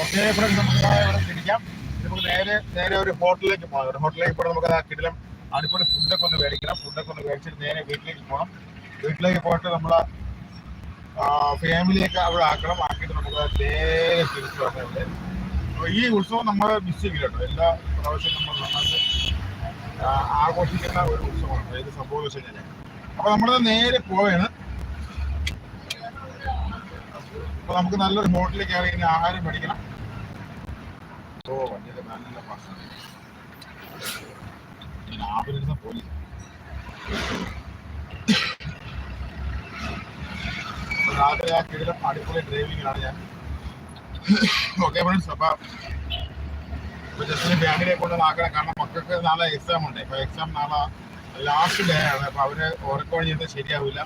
Okay friends നമുക്ക് ഇവിടെ തിരിക്കാം നമുക്ക് നേരെ നേരെ ഒരു ഹോട്ടലിലേക്ക് പോകാം. ഒരു ഹോട്ടലിലേക്ക് പോകണം നമുക്ക് ആ കിടിലം അടിപൊളി ഫുഡൊക്കെ ഒന്ന് മേടിക്കണം. ഫുഡൊക്കെ ഒന്ന് മേടിച്ചിട്ട് നേരെ വീട്ടിലേക്ക് പോകണം. വീട്ടിലേക്ക് പോയിട്ട് നമ്മളെ ഫാമിലിയൊക്കെ അവിടെ ആക്കണം. ആക്കിയിട്ട് നമുക്ക് നേരെ തിരിച്ചു ഇവിടെ ഈ ഉത്സവം നമ്മൾ മിസ് ചെയ്യില്ല കേട്ടോ. എല്ലാ പ്രാവശ്യവും നമ്മൾ നന്നായിട്ട് ആഘോഷിക്കുന്ന ഒരു ഉത്സവമാണ്. ഇത് സംഭവം വെച്ച് കഴിഞ്ഞാൽ അപ്പൊ നമ്മൾ നേരെ പോവുകയാണ് അപ്പൊ നമുക്ക് നല്ലൊരു ഹോട്ടലിൽ കയറി ആഹാരം മേടിക്കണം. ഓ വണ്ടിയുടെ നല്ല പ്രശ്നം ആപ്പിലിരുന്ന പോലീസ് രാവിലെ ആ കിടിലം അടിപൊളി ഡ്രൈവിങ്ങിലാണ് ഞാൻ. ഓക്കെ ഫ്രണ്ട്സ് അപ്പൊ ഇപ്പൊ ജസ്റ്റ് ഫാമിലിയെ കൊണ്ട് ആക്കണം കാരണം മക്കൾക്ക് നാളെ എക്സാം ഉണ്ട്. ഇപ്പൊ എക്സാം നാളെ ലാസ്റ്റ് ഡേ ആണ്. അപ്പൊ അവർ ഉറക്കം ചെയ്താൽ ശരിയാവില്ല.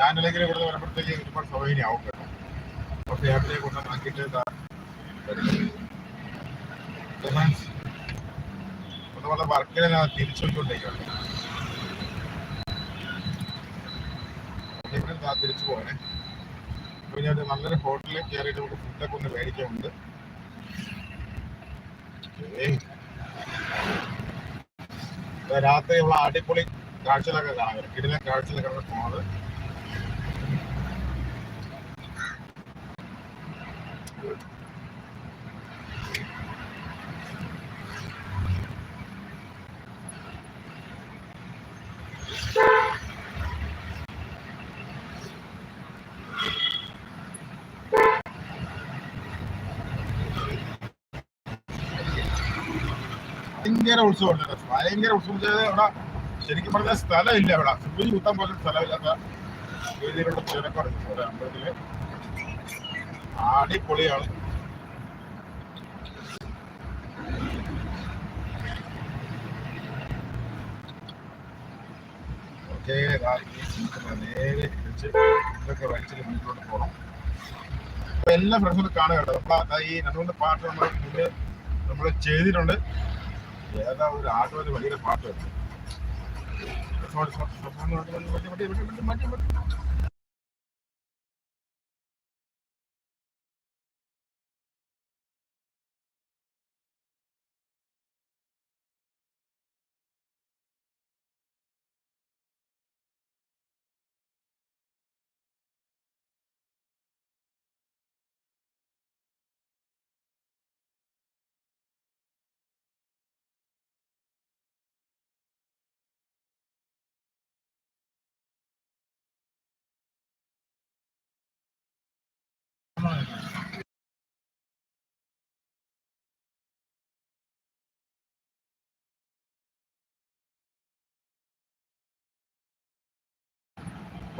ഞാനല്ലെങ്കിൽ ഇവിടെ വരുമ്പോഴത്തേക്ക് ഒരുപാട് സൗകര്യമാവും കേട്ടോ. ഞാൻ തിരിച്ചു പോകണേ അപ്പൊ ഞാൻ നല്ലൊരു ഹോട്ടലിൽ കയറിയിട്ട് നമുക്ക് ഫുഡൊക്കെ ഒന്ന് മേടിക്കാനുണ്ട്. രാത്രി ഉള്ള അടിപൊളി കാഴ്ചകളൊക്കെ കാണാം. കിടില കാഴ്ചകളൊക്കെ അവിടെ പോണത്. ഭയങ്കര ഉത്സവമുണ്ട്. ഭയങ്കര ഉത്സവം. ചെയ്ത് ഇവിടെ ശരിക്കും പറഞ്ഞ സ്ഥലമില്ല ഇവിടെ. സൂചി കുത്താൻ പോലും സ്ഥലമില്ലാത്ത രീതിയിലുള്ള തിരക്കാണ് ഇവിടെ അമ്പലത്തിൽ അടിപൊളിയാണ്. വെച്ച് മുന്നോട്ട് പോകണം എല്ലാ ഫ്രണ്ട്സും കാണുക കേട്ടോ. നമ്മൾ ഈ മൂന്ന് പാട്ട് നമ്മൾ മുന്നേ നമ്മൾ ചെയ്തിട്ടുണ്ട്. ഏതാ ഒരു ആട്ടോ ഒരു വലിയ പാട്ട് വരുന്നത്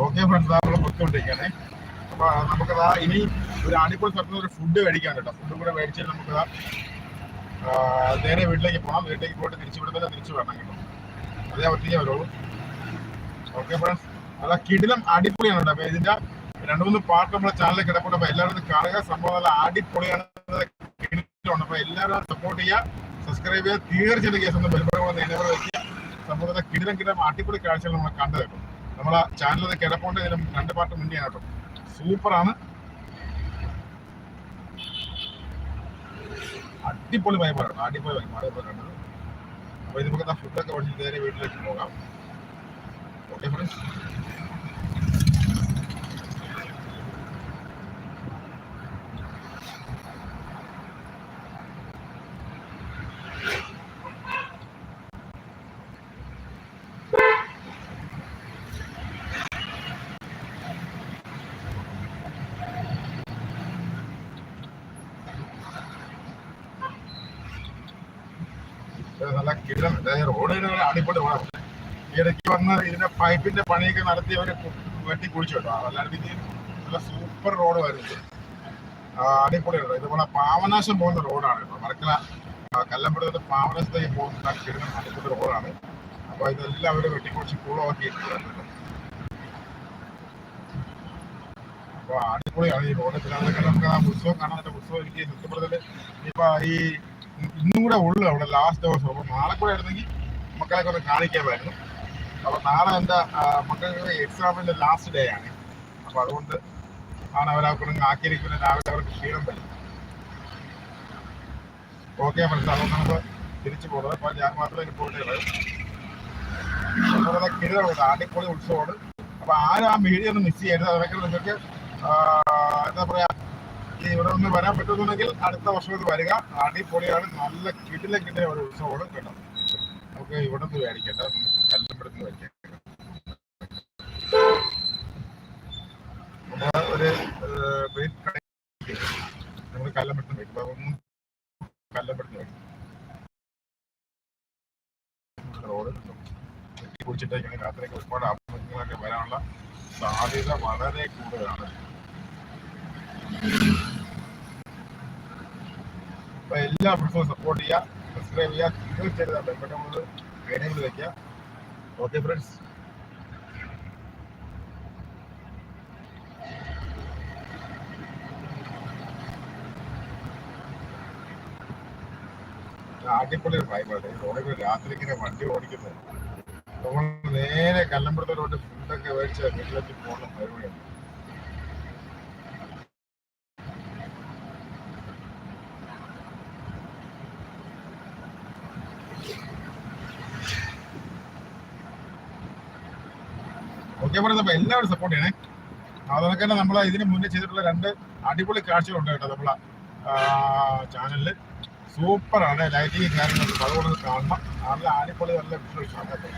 ഓക്കെ ഫ്രണ്ട്സ് നമ്മൾ പൊയ്ക്കൊണ്ടിരിക്കുകയാണേ അപ്പൊ നമുക്കതാ ഇനി ഒരു അടിപൊളി സ്ഥലത്ത് ഒരു ഫുഡ് മേടിക്കാൻ കേട്ടോ. ഫുഡ് കൂടെ മേടിച്ചിട്ട് നമുക്കതാ നേരെ വീട്ടിലേക്ക് പോകാം. വീട്ടിലേക്ക് പോയിട്ട് തിരിച്ചു വിടുന്നില്ല തിരിച്ചു വരണം കേട്ടോ. അതേ ഒറ്റയ്ക്ക് വരുള്ളൂ. ഓക്കെ ഫ്രണ്ട്സ് അതാ കിടിലം അടിപൊളിയാണ് കേട്ടോ അപ്പൊ ഇതിന്റെ രണ്ട് മൂന്ന് പാർട്ട് നമ്മുടെ ചാനലിൽ കിടപ്പുണ്ട്. അപ്പൊ എല്ലാവരും കാണുക. സംഭവം നല്ല അടിപൊളിയാണ്. അപ്പൊ എല്ലാവരും സപ്പോർട്ട് ചെയ്യുക. സബ്സ്ക്രൈബ് ചെയ്യുക. തീർച്ചയായിട്ടും കേസ് ഒന്ന് ബലപ്പെടുമ്പോൾ നേരെ വയ്ക്കുക സംഭവം കിടിലം കിടിലം അടിപൊളി കാഴ്ചകൾ നമ്മൾ കണ്ടു കേട്ടോ. നമ്മളെ ചാനലിൽ കിടപ്പുണ്ട് ഇതിനും രണ്ട് പാട്ട് മുന്നേ കേട്ടോ സൂപ്പറാണ് അടിപൊളി വൈബാണ് അടിപൊളി വൈബ് അടിപൊളി കണ്ടത് അപ്പൊ ഇത് നമുക്ക് ഫുഡൊക്കെ പഠിച്ചിട്ട് നേരെ വീട്ടിലേക്ക് പോകാം. ഓക്കെ ഫ്രണ്ട്സ് നല്ല കിടം റോഡ് അടിപൊളി റോഡാണ് ഇടയ്ക്ക് വന്ന് ഇതിന്റെ പൈപ്പിന്റെ പണിയൊക്കെ നടത്തി അവർ വെട്ടി കുഴിച്ചു കേട്ടോ. അല്ലാണ്ട് ഇത് നല്ല സൂപ്പർ റോഡ് വരുന്നത് അടിപൊളി റോഡ് ഇതുപോലെ പാവനാശം പോകുന്ന റോഡാണ് കേട്ടോ. മറക്കല കല്ലമ്പുഴത്തെ പാവനാശത്തേക്ക് പോകുന്ന കിടന്ന അടിപൊളി റോഡാണ് അപ്പൊ ഇതെല്ലാം അവർ വെട്ടിക്കുറിച്ച് കൂളമാക്കി കേട്ടോ. അപ്പൊ അടിപൊളിയാണ് ഈ റോഡ് പിന്നെ അതൊക്കെ നമുക്ക് ആ ഉത്സവം കാണാൻ ഉത്സവം സത്യം ഇപ്പൊ ഈ ഇന്നും കൂടെ ഉള്ളു അവിടെ ലാസ്റ്റ് ദിവസം അപ്പൊ നാളെ കൂടെ ആയിരുന്നെങ്കിൽ മക്കളെ ഒന്ന് കാണിക്കാമായിരുന്നു. അപ്പൊ നാളെ എന്താ മക്കൾക്ക് എക്സാമിന്റെ ലാസ്റ്റ് ഡേ ആണ്. അപ്പൊ അതുകൊണ്ട് ആണ് അവരവിടെ ആക്കിയിരിക്കുന്ന രാവിലെ അവർക്ക് ക്ഷീണം വരും. ഓക്കെ അപ്പോൾ നമുക്ക് തിരിച്ചു പോകുന്നത് അപ്പോൾ ഞാൻ മാത്രമേ പോയിട്ടേ അതുപോലെ കിരീടമുണ്ട് അടിപൊളി ഉത്സവമാണ്. അപ്പോൾ ആരും ആ മീഡിയ ഒന്ന് മിസ് ചെയ്യരുത്. അതൊക്കെ നിങ്ങൾക്ക് എന്താ പറയാ ഇവിടെ ഒന്ന് വരാൻ പറ്റുന്നുണ്ടെങ്കിൽ അടുത്ത വർഷം ഇത് വരിക. അടിപൊളിയാണ്. നല്ല കിടിലം കിട്ടിയ ഒരു ഉത്സവമാണ് കേട്ടോ. നമുക്ക് ഇവിടെ നിന്ന് മേടിക്കേണ്ട. നമുക്ക് കല്ലമ്പടത്ത് മേടിക്കാം. ഒരു കല്ലമ്പടത്ത് മേടിക്കും. കല്ലമ്പടത്ത് മേടിക്കും. കുടിച്ചിട്ടേക്കാണ് രാത്രിയൊക്കെ ഒരുപാട് അപകടങ്ങളൊക്കെ വരാനുള്ള സാധ്യത വളരെ കൂടുതലാണ്. അപ്പൊ എല്ലാ ഫ്രണ്ട്സും സപ്പോർട്ട് ചെയ്യുക സബ്സ്ക്രൈബ് ചെയ്യുക തീർച്ചയായിട്ടും ബന്ധപ്പെട്ട ഐഡിയകൾ വെക്കുക ഓക്കെ ഫ്രണ്ട്സ് അടിപൊളി ഡ്രൈവറാണ് റോഡിൽ രാത്രി ഇങ്ങനെ വണ്ടി ഓടിക്കുന്നത്. നമ്മൾ നേരെ കല്ലമ്പുറത്തോട്ട് ഫുഡൊക്കെ മേടിച്ച് വീട്ടിലേക്ക് പോകുന്ന പരിപാടിയാണ് ഓക്കെ പറയുന്നത് എല്ലാവരും സപ്പോർട്ട് ചെയ്യണേ. അതൊക്കെ തന്നെ നമ്മൾ ഇതിന് മുന്നേ ചെയ്തിട്ടുള്ള രണ്ട് അടിപൊളി കാഴ്ചകളുണ്ട് കേട്ടോ നമ്മളെ ചാനലിൽ സൂപ്പറാണ് ലൈറ്റിങ് കാര്യങ്ങളൊക്കെ അതുകൊണ്ട് കാണണം. നല്ല അടിപൊളി നല്ല വിഷ്വൽസ് ആണ് കേട്ടോ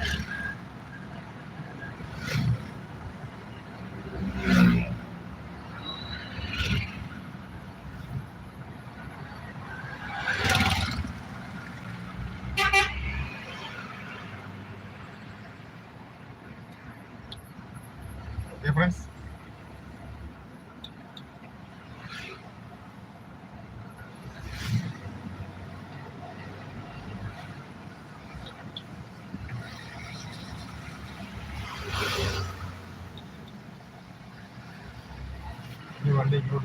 ഓക്കെ ഫ്രണ്ട്സ് തിരിഞ്ഞു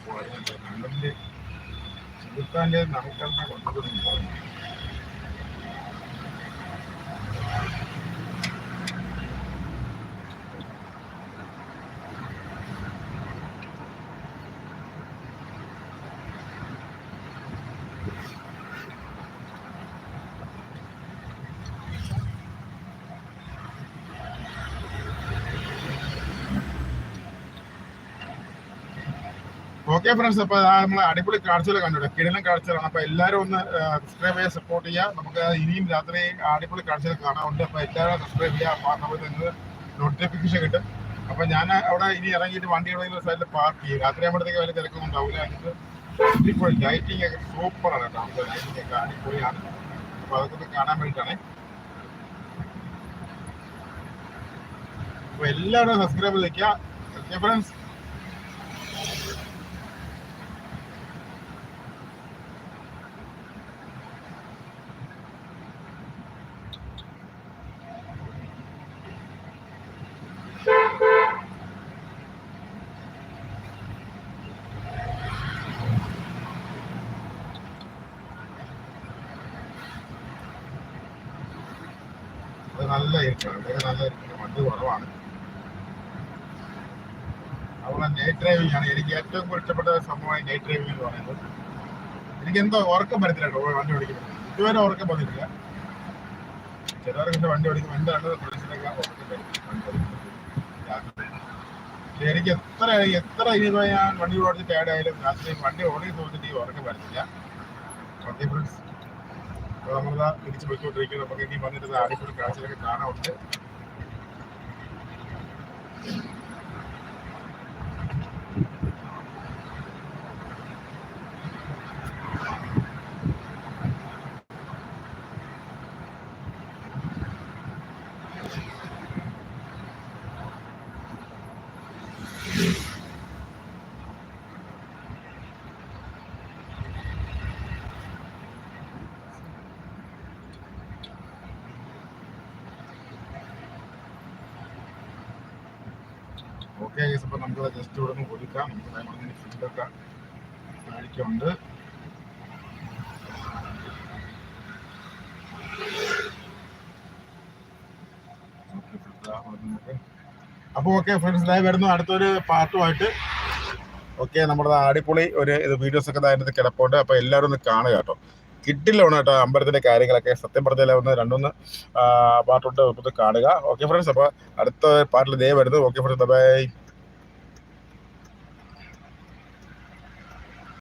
പോയത് കണ്ണൂരിൽ സുൽത്താന്റെ നമുക്കെല്ലാം കൊണ്ടുപോയി ഓക്കെ ഫ്രണ്ട്സ് അപ്പൊ നമ്മൾ അടിപൊളി കാഴ്ചകൾ കണ്ടു കിടലം കാഴ്ചകളാണ്. അപ്പൊ എല്ലാവരും ഒന്ന് സബ്സ്ക്രൈബ് ചെയ്യാൻ സപ്പോർട്ട് ചെയ്യുക. നമുക്ക് ഇനിയും രാത്രി അടിപൊളി കാഴ്ചകൾ കാണാറുണ്ട് അപ്പൊ എല്ലാവരും സബ്സ്ക്രൈബ് ചെയ്യുക. നമുക്ക് നിങ്ങൾക്ക് നോട്ടിഫിക്കേഷൻ കിട്ടും. അപ്പൊ ഞാൻ അവിടെ ഇനി ഇറങ്ങിയിട്ട് വണ്ടി എവിടെയെങ്കിലും സൈഡിൽ പാർക്ക് ചെയ്യും. രാത്രി ആകുമ്പോഴത്തേക്ക് വലിയ തിരക്കൊന്നും ഉണ്ടാവില്ല എന്നിട്ട് അടിപൊളി ലൈറ്റിംഗ് ഒക്കെ സൂപ്പറാണ് കേട്ടോ. നമുക്ക് ലൈറ്റിംഗ് ഒക്കെ അടിപൊളിയാണ്. അപ്പൊ അതൊക്കെ കാണാൻ വേണ്ടിയിട്ടാണ്. അപ്പൊ എല്ലാവരും സബ്സ്ക്രൈബ് ചെയ്യുക ഓക്കെ ഫ്രണ്ട്സ് നല്ലതായിരിക്കണം ഇവിടെ നല്ല വണ്ടി കുറവാണ്. അതുപോലെ നൈറ്റ് ഡ്രൈവിംഗ് ആണ്. എനിക്ക് ഏറ്റവും ഇഷ്ടപ്പെട്ട സംഭവമായി നൈറ്റ് ഡ്രൈവിംഗ് എന്ന് പറയുന്നത്. എനിക്ക് എന്തോ ഉറക്കം വരത്തില്ല കേട്ടോ വണ്ടി ഓടിക്കുന്നത് ഇതുവരെ ഉറക്കം വന്നിട്ടില്ല. ചിലവർക്ക് വണ്ടി ഓടിക്കുമ്പോൾ എന്താണ് ഫ്രണ്ട്സിനൊക്കെ ഉറക്കം വരും. എനിക്ക് എത്ര എത്ര ഇനിയിപ്പോൾ ഞാൻ വണ്ടി ഓടിച്ച് ടയർഡായാലും രാത്രി വണ്ടി ഓടി തോന്നിട്ട് ഈ ഉറക്കം വരത്തില്ല. ഫ്രണ്ട്സ് നമ്മളിതാ തിരിച്ച് പോയിക്കൊണ്ടിരിക്കുന്നത് നമുക്ക് ഇനി വന്നിട്ട് അടിപൊളി കാഴ്ചകളൊക്കെ കാണാറുണ്ട് ഓക്കെ ഗൈസ് അപ്പോൾ നമുക്ക് ജസ്റ്റ് ഇവിടെ നിന്ന് കൊടുക്കാം. നമുക്ക് നമ്മുടെ ഫുഡൊക്കെ കഴിക്കുന്നുണ്ട് അപ്പോൾ ഓക്കെ ഫ്രണ്ട്സ് ലൈവ് വരുന്നു. അടുത്തൊരു പാർട്ടുമായിട്ട് ഓക്കെ നമ്മുടെ അടിപൊളി ഒരു വീഡിയോസ് ഒക്കെ അതിനകത്ത് കിടപ്പുണ്ട്. അപ്പോൾ എല്ലാവരും ഒന്ന് കാണുക കേട്ടോ. കിട്ടില്ലാണ് കേട്ടോ അമ്പലത്തിന്റെ കാര്യങ്ങളൊക്കെ. സത്യം പറഞ്ഞാൽ ഒന്ന് രണ്ടൊന്ന് പാട്ടുണ്ട് കാണുക. ഓക്കെ ഫ്രണ്ട്സ് അപ്പോൾ അടുത്ത പാട്ടിൽ ദേ ഓക്കെ ഫ്രണ്ട്സ് ബൈ